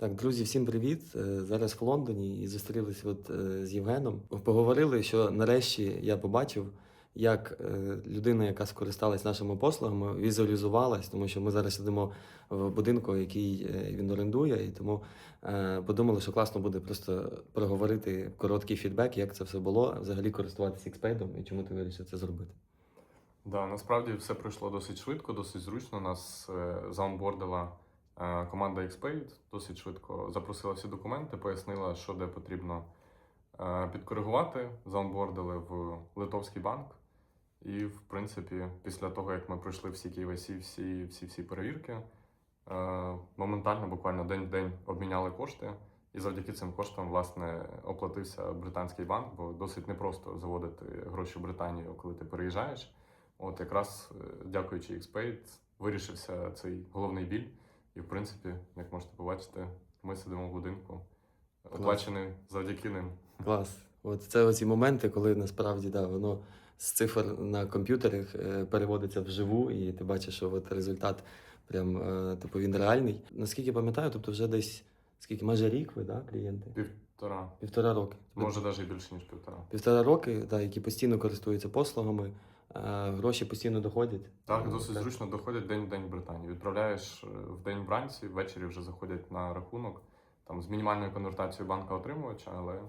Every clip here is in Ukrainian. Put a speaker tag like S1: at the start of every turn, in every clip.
S1: Так, друзі, всім привіт. Е, Зараз в Лондоні і зустрілися от е, з Євгеном. Поговорили, що нарешті я побачив, як е, людина, яка скористалась нашими послугами, візуалізувалась, тому що ми зараз сидимо в будинку, який він орендує, і тому подумали, що класно буде просто проговорити короткий фідбек, як це все було, взагалі користуватися експейдом і чому ти вирішив це зробити.
S2: Да, насправді все пройшло досить швидко, досить зручно. Нас заонбордила команда XPaid, досить швидко запросила всі документи, пояснила, що де потрібно е, підкоригувати. Заонбордили в Литовський банк. І, в принципі, після того, як ми пройшли всі KYC, всі, всі, всі перевірки, е, моментально, буквально день в день обміняли кошти. І завдяки цим коштам, власне, оплатився британський банк, бо досить непросто заводити гроші в Британію, коли ти переїжджаєш. От якраз е, дякуючи XPaid, вирішився цей головний біль. І, в принципі, як можете побачити, ми сидимо в будинку, оплачений завдяки ним.
S1: Клас. От це оці моменти, коли насправді да, воно з цифр на комп'ютерах е, переводиться вживу, і ти бачиш, що от результат прям е, типу він реальний. Наскільки пам'ятаю, тобто вже десь скільки, майже рік ви, да, клієнти?
S2: Півтора,
S1: Півтора роки.
S2: може навіть більше, ніж півтора.
S1: Півтора роки, да, які постійно користуються послугами, гроші постійно доходять.
S2: Так,
S1: Ну,
S2: досить зручно доходять день в день в Британії. Відправляєш е, в день вранці, ввечері вже заходять на рахунок там з мінімальною конвертацією банка отримувача, але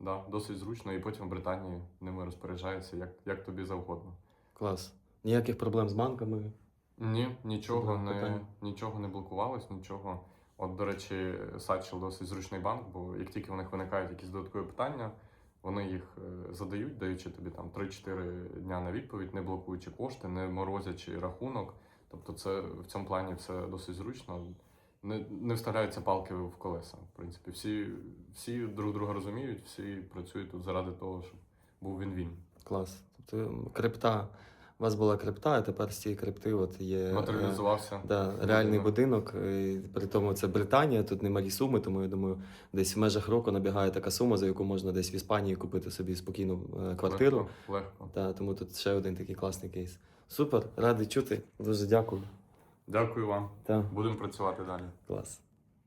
S2: да, досить зручно, і потім в Британії ними розпоряджається як, як тобі завгодно.
S1: Клас. Ніяких проблем з банками.
S2: Ні, нічого не,
S1: питання.
S2: нічого не блокувалось, нічого. От, до речі, Satchel досить зручний банк, бо як тільки в них виникають якісь додаткові питання, вони їх е, задають, даючи тобі там 3-4 дня на відповідь, не блокуючи кошти, не морозячи рахунок. Тобто, це в цьому плані все досить зручно. Не, не вставляються палки в колеса. В принципі, всі, всі друг друга розуміють, всі працюють тут заради того, щоб був він-він.
S1: Клас. Тобто крипта. У вас була крипта, а тепер з цієї крипти от є. е,
S2: Матеріалізувався.
S1: Да, реальний
S2: будинок.
S1: будинок. і При тому це Британія, тут немалі суми, тому я думаю, десь в межах року набігає така сума, за яку можна десь в Іспанії купити собі спокійну е, квартиру.
S2: Легко, легко.
S1: Та, тому тут ще один такий класний кейс. Супер, радий чути. Дуже дякую.
S2: Дякую вам.
S1: Та,
S2: Будемо працювати далі.
S1: клас.